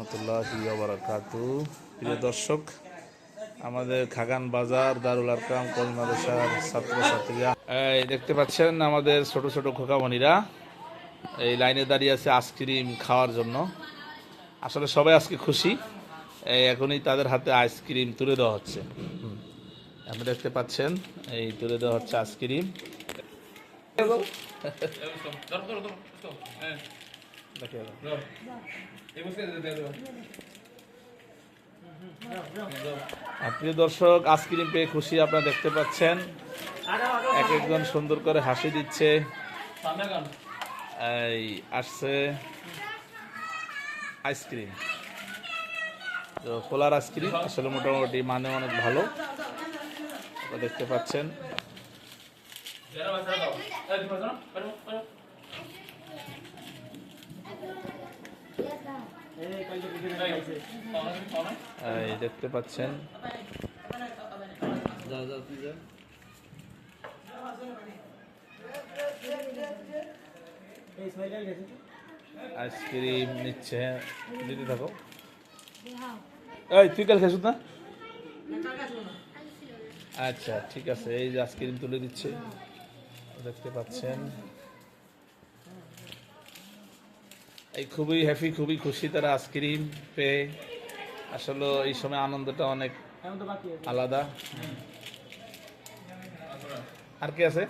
রহমতুল্লাহ বারাকাতু প্রিয় দর্শক আমাদের খাগান বাজার দারুল আরকাম কল মাদ্রাসার ছাত্রছাত্রীরা এই দেখতে পাচ্ছেন আমাদের ছোট ছোট খোকামণিরা এই লাইনে দাঁড়িয়ে আছে আইসক্রিম খাওয়ার জন্য আসলে সবাই আজকে খুশি এই এখনই তাদের হাতে আইসক্রিম তুলে দেওয়া হচ্ছে। আপনি দেখতে পাচ্ছেন এই তুলে দেওয়া হচ্ছে আইসক্রিম প্রিয় দর্শক আইসক্রিম পেয়ে খুশি আপনারা দেখতে পাচ্ছেন। এক একজন সুন্দর করে হাসি দিচ্ছে। এই আসছে আইসক্রিম। তো খোলার আইসক্রিম আসলে মোটামুটি মানে অনেক ভালো। দেখতে পাচ্ছেন। এই দেখতে পাচ্ছেন। আইসক্রিম নিচ্ছে। দিতে থাকো। এই, তুই কাল খেয়েছিস না? আচ্ছা ঠিক আছে। এই যে আইসক্রিম তুলে দিচ্ছে। দেখতে পাচ্ছেন। এই খুবই হ্যাপি খুবই খুশি তারা আইসক্রিম পেয়ে। আসলে এই সময় আনন্দটা অনেক আলাদা। আর কি আছে?